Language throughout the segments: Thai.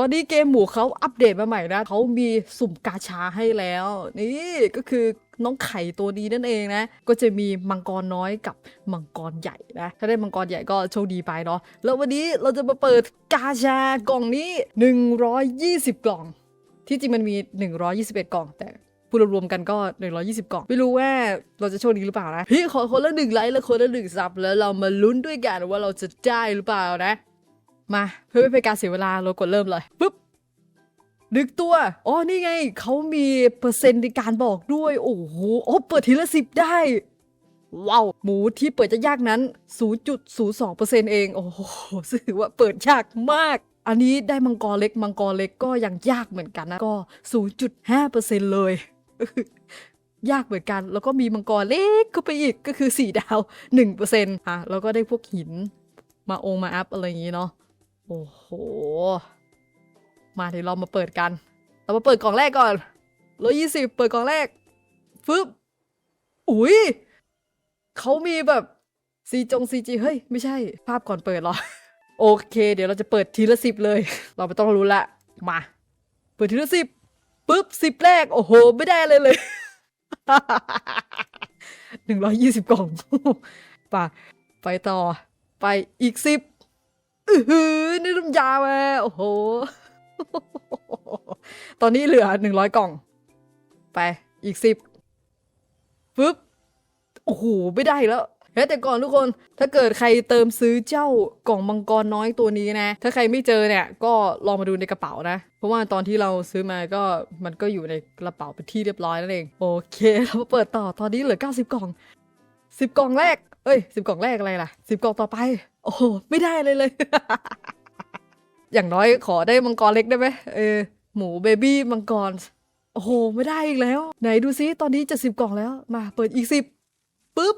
ตอนนี้เกมหมูเขาอัปเดตมาใหม่นะเขามีสุ่มกาชาให้แล้ว นี่ก็คือน้องไข่ตัวนี้นั่นเองนะ ก็จะมีมังกรน้อยกับมังกรใหญ่นะ ถ้าได้มังกรใหญ่ก็โชคดีไปเนาะ แล้ววันนี้เราจะมาเปิดกาชากล่องนี้ 120 กล่อง ที่จริงมันมี 121 กล่องแต่พูดรวมๆกันก็ 120 กล่อง ไม่รู้ว่าเราจะโชคดีหรือเปล่านะ พี่ขอคนละหนึ่งไลค์และคนละหนึ่งซับแล้วเรามาลุ้นด้วยกันว่าเราจะได้หรือเปล่านะ มาเพื่อไม่เป็นการเสียเวลาเรากดเริ่มเลยปุ๊บดึกตัว อ๋อ นี่ไง เขามีเปอร์เซ็นต์ในการบอกด้วย โอ้โห โอ้ เปิดทีละสิบได้ ว้าว หมูที่เปิดจะยากนั้น 0.02%เอง โอ้โหซึ่งถือว่าเปิดยากมาก อันนี้ได้มังกรเล็ก มังกรเล็กก็ยังยากเหมือนกันนะ ก็ 0.5%เลย ยากเหมือนกัน แล้วก็มีมังกรเล็กเข้าไปอีก ก็คือ 4 ดาว 1%อะ แล้วก็ได้พวกหิน มาองมาอัพอะไรอย่างนี้เนาะ โอ้โห มาเดี๋ยวเรามาเปิดกัน เรามาเปิดกล่องแรกก่อนร้อยี่สิบเปิดกล่องแรก ฟึบ อุ้ยเขามีแบบซีจงซีจีเฮ้ย ไม่ใช่ ภาพก่อนเปิดหรอ โอเค เดี๋ยวเราจะเปิดทีละสิบเลย เราไม่ต้องรู้ละ มา เปิดทีละสิบปุ๊บสิบแรก โอ้โห ไม่ได้เลยเลยหนึ่งร้อยยี่สิบกล่องไปไปต่อ ไปอีกสิบ อือหือนี่น้ำยามาโอ้โห ตอนนี้เหลือหนึ่งร้อยกล่อง ไปอีกสิบปึ๊บ โอ้โห ไม่ได้แล้วเฮ้แต่ก่อนทุกคน ถ้าเกิดใครเติมซื้อเจ้ากล่องมังกรน้อยตัวนี้นะ ถ้าใครไม่เจอเนี่ย ก็ลองมาดูในกระเป๋านะ เพราะว่าตอนที่เราซื้อมาก็มันก็อยู่ในกระเป๋าเป็นที่เรียบร้อยนั่นเอง โอเคเรามาเปิดต่อ ตอนนี้เหลือ 90 กล่อง 10 กล่องแรก เอ้ย 10 กล่องแรกอะไรล่ะ 10 กล่องต่อไป อ้โหไม่ได้เลยเลย อย่างน้อยขอได้มังกรเล็กได้ไหมเออหมูเบบี้มังกร โอ้โห ไม่ได้อีกแล้ว ไหนดูซิ ตอนนี้จะสิบกล่องแล้ว มาเปิดอีกสิบปุ๊บ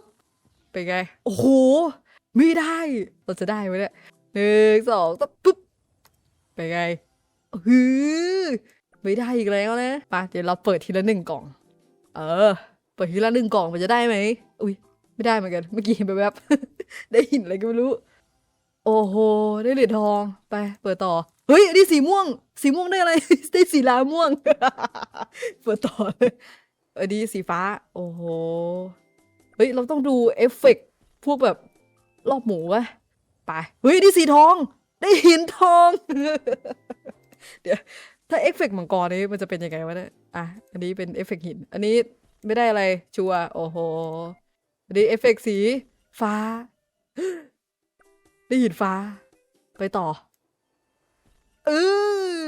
เป็นไง โอ้โห ไม่ได้ เราจะได้ไหมเนี่ยหนึ่งสองสามปุ๊บ เป็นไงฮือไม่ได้อีกแล้วนะมาเดี๋ยวเราเปิดทีละหนึ่งกล่อง เออ เปิดทีละหนึ่งกล่องมันจะได้ไหม อุ้ยไม่ได้เหมือนกัน เมื่อกี้เห็นแบบ ได้หินอะไรก็ไม่รู้ อ้โห ได้เหรียญทอง ไป เปิดต่อ เฮ้ยอันนี้สีม่วง สีม่วงได้อะไร ได้สีลาม่วง เปิดต่อเลยอันนี้สีฟ้า โอ้โห เฮ้ย เราต้องดูเอฟเฟกต์พวกแบบรอบหมูวะไป เฮ้ยนี่สีทอง ได้หินทอง เดี๋ยว ถ้าเอฟเฟกต์มังกรนี้มันจะเป็นยังไงวะเนี่ย อะ อันนี้เป็นเอฟเฟกต์หิน อันนี้ไม่ได้อะไร ชัว โอ้โห อันนี้เอฟเฟกต์สีฟ้า ได้หินฟ้า ไปต่อ เอ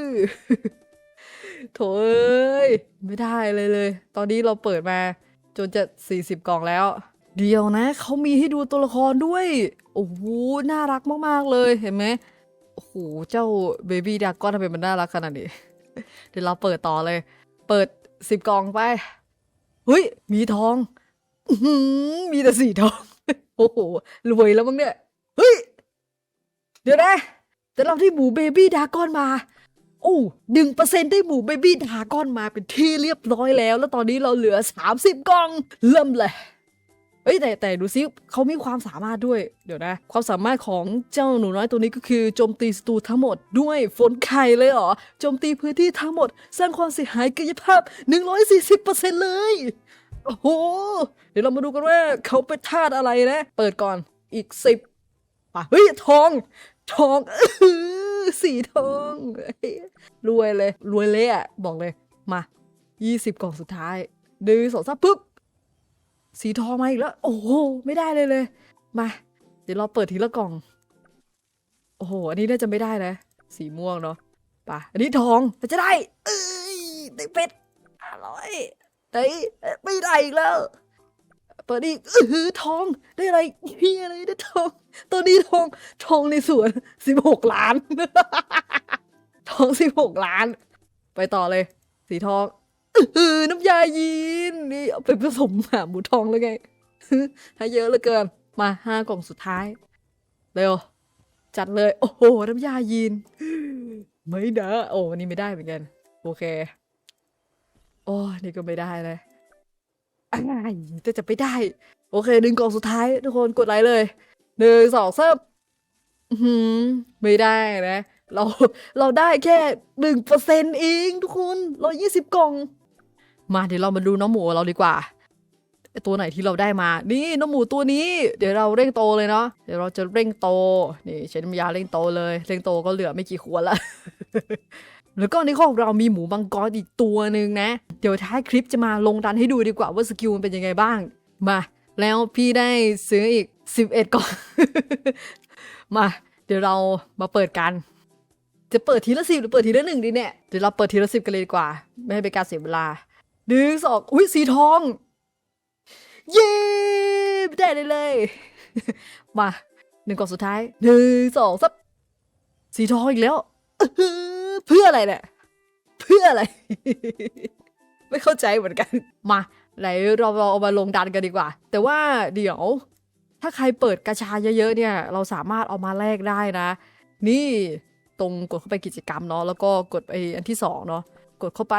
อโถเอ้ย ไม่ได้เลยเลย ตอนนี้เราเปิดมา จนจะ 40 กล่องแล้ว เดียวนะ เขามีให้ดูตัวละครด้วย โอ้โห น่ารักมาก ๆ เลย เห็นไหมโอ้โห เจ้าเบบี้ดากอนทำไมมันน่ารักขนาดนี้ เดี๋ยวเราเปิดต่อเลย เปิด 10 กล่องไป เฮ้ย มีทองอื้อหือมีแต่สีทอง โอ้โห รวยแล้วมั้งเนี่ย เดี๋ยวนะ แต่เราได้หมูเบบี้ดากอนมาโอ้หนึ่งเปอร์เซ็นได้หมูเบบี้ดากอนมาเป็นที่เรียบร้อยแล้ว แล้วตอนนี้เราเหลือสามสิบกล่อง เริ่มเลยเอ้ยแต่แต่ดูซิเขามีความสามารถด้วยเดี๋ยวนะ ความสามารถของเจ้าหนูน้อยตัวนี้ก็คือโจมตีศัตรูทั้งหมดด้วยฝนไข่เลยเหรอโจมตีพื้นที่ทั้งหมด สร้างความเสียหายกายภาพ 140%เลย โอ้โห เดี๋ยวเรามาดูกันว่าเขาเป็นธาตุอะไรนะ เปิดก่อนอีกสิบป่ะเฮ้ยทอง ทองอื้อสีทองรวยเลย รวยเลยอะ บอกเลย มา 20 กล่องสุดท้ายหนึ่งสองสามปุ๊บ สีทองมาอีกแล้ว โอ้โห ไม่ได้เลยเลย มา เดี๋ยวเราเปิดทีละกล่อง โอ้โห อันนี้น่าจะไม่ได้นะ สีม่วงเนาะป่ะ อันนี้ทองมันจะได้ เอ้ยได้เป็ดอร่อยได้เอ้ยไม่ได้อีกแล้ว เปิดอีกเออหือทอง ได้อะไรเฮียอะไรได้ทอง ตัวนี้ทองทองในสวนสิบหกล้าน ทองสิบหกล้าน ไปต่อเลย สีทองเออน้ำยายีนนี่เอาไปผสมหาหมูทองแล้วไงให้เยอะเหลือเกิน มาห้ากล่องสุดท้าย เร็ว จัดเลย โอ้โห น้ำยายีน ไม่นะโอ้อันนี่ไม่ได้เหมือนกัน โอเค โอ้นี่ก็ไม่ได้เลยอะไรจะจะไม่ได้ โอเคหนึ่งกล่องสุดท้าย ทุกคนกดไลค์เลย หนึ่งสองสามอื้อหือไม่ได้นะ เราเราได้แค่หนึ่งเปอร์เซ็นเองทุกคนร้อยี่สิบกล่อง มาเดี๋ยวเรามาดูน้องหมูเราดีกว่าไอตัวไหนที่เราได้มา นี่น้องหมูตัวนี้ เดี๋ยวเราเร่งโตเลยเนาะ เดี๋ยวเราจะเร่งโต นี่ใช้น้ำยาเร่งโตเลย เร่งโตก็เหลือไม่กี่ขวดละ แล้วก็ในข้องเรามีหมูมังกรอีกตัวหนึ่งนะ เดี๋ยวท้ายคลิปจะมาลงดันให้ดูดีกว่าว่าสกิลมันเป็นยังไงบ้าง มา แล้วพี่ได้ซื้ออีก 11กล่อง มา เดี๋ยวเรามาเปิดกัน จะเปิดทีละสิบหรือเปิดทีละหนึ่งดีเนี่ย เดี๋ยวเราเปิดทีละสิบกันเลยดีกว่า ไม่ให้เป็นการเสียเวลาหนึ่งสองอุ้ยสีทอง เย้ได้เลยเลย มาหนึ่งกล่องสุดท้ายหนึ่งสองสับสีทองอีกแล้วเพื่ออะไรเนี่ยเพื่ออะไร ไม่เข้าใจเหมือนกัน มาไหนเราเราเอามาลงดันกันดีกว่า แต่ว่าเดี๋ยว ถ้าใครเปิดกระชาเยอะๆเนี่ย เราสามารถเอามาแลกได้นะ นี่ตรงกดเข้าไปกิจกรรมเนาะแล้วก็กดไปอันที่สองเนาะกดเข้าไป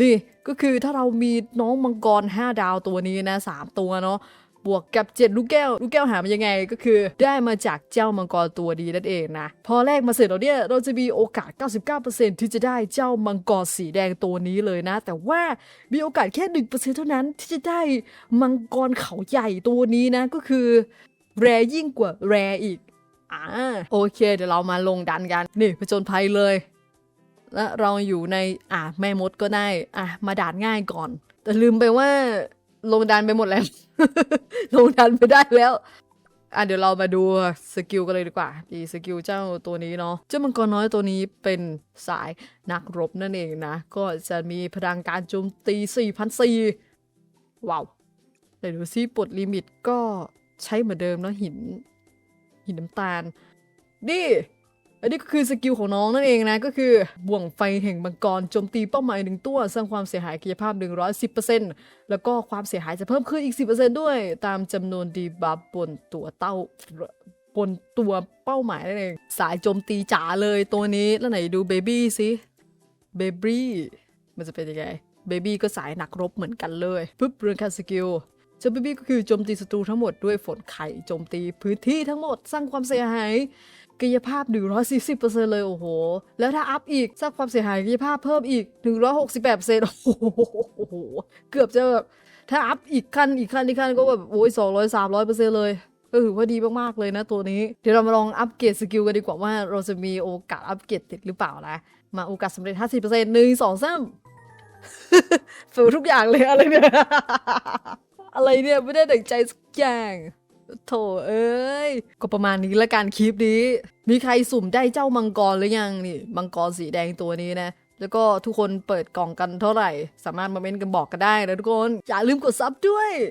นี่ก็คือถ้าเรามีน้องมังกร 5 ดาวตัวนี้นะ 3 ตัวเนาะ บวกกับ 7 ลูกแก้ว ลูกแก้วหามายังไงก็คือ ได้มาจากเจ้ามังกรตัวดีนั่นเองนะ พอแรกมาเสร็จแล้วเนี่ยเราจะมีโอกาส 99%ที่จะได้เจ้ามังกรสีแดงตัวนี้เลยนะ แต่ว่ามีโอกาสแค่1%เท่านั้นที่จะได้มังกรเขาใหญ่ตัวนี้นะก็คือแรยิ่งกว่าแรอีกอ่าโอเค เดี๋ยวเรามาลงดันกันนี่ผจญภัยเลย และเราอยู่ในอะแม่มดก็ได้อะมาด่านง่ายก่อน แต่ลืมไปว่า ลงดันไปหมดแล้ว ลงดันไปได้แล้ว อะเดี๋ยวเรามาดูสกิลกันเลยดีกว่าดีสกิลเจ้าตัวนี้เนาะ เจ้ามังกรน้อยตัวนี้เป็นสายนักรบนั่นเองนะ ก็จะมีพลังการโจมตี4,004ว้าวเดี๋ยวดูซิปลดลิมิตก็ใช้เหมือนเดิมเนาะหิน หินน้ำตาลนี่ อันนี้ก็คือสกิลของน้องนั่นเองนะ ก็คือบ่วงไฟแห่งมังกรโจมตีเป้าหมายหนึ่งตัว สร้างความเสียหายกายภาพ 110%แล้วก็ความเสียหายจะเพิ่มขึ้นอีก 10%ด้วย ตามจำนวนดีบัฟบนตัวเต้าบนตัวเป้าหมายนั่นเอง สายโจมตีจ๋าเลยตัวนี้แล้วไหนดูเบบี้สิเบบี้มันจะเป็นยังไงเบบี้ก็สายหนักรบเหมือนกันเลยปุ๊บเรื่องการสกิลเจ้าเบบี้ก็คือโจมตีศัตรูทั้งหมดด้วยฝนไข่โจมตีพื้นที่ทั้งหมดสร้างความเสียหาย กายภาพ 140%เลย โอ้โห แล้วถ้าอัพอีกสร้างความเสียหายกายภาพเพิ่มอีก 168%โอ้โห เกือบจะแบบถ้าอัพอีกขั้นอีกขั้นอีกขั้นก็แบบโอ้ย200 300%เลยก็ถือว่าดีมากๆเลยนะตัวนี้ เดี๋ยวเรามาลองอัปเกรดสกิลกันดีกว่าว่าเราจะมีโอกาสอัปเกรดติดหรือเปล่านะ มาโอกาสสำเร็จ 50%หนึ่งสองสามฝืทุกอย่างเลยอะไรเนี่ย อะไรเนี่ย ไม่ได้ดั่งใจสักอย่าง โถเอ้ย ก็ประมาณนี้ละกันคลิปนี้ มีใครสุ่มได้เจ้ามังกรหรือยังนี่มังกรสีแดงตัวนี้นะ แล้วก็ทุกคนเปิดกล่องกันเท่าไหร่ สามารถมาเม้นกันบอกกันได้นะทุกคน อย่าลืมกดซับด้วย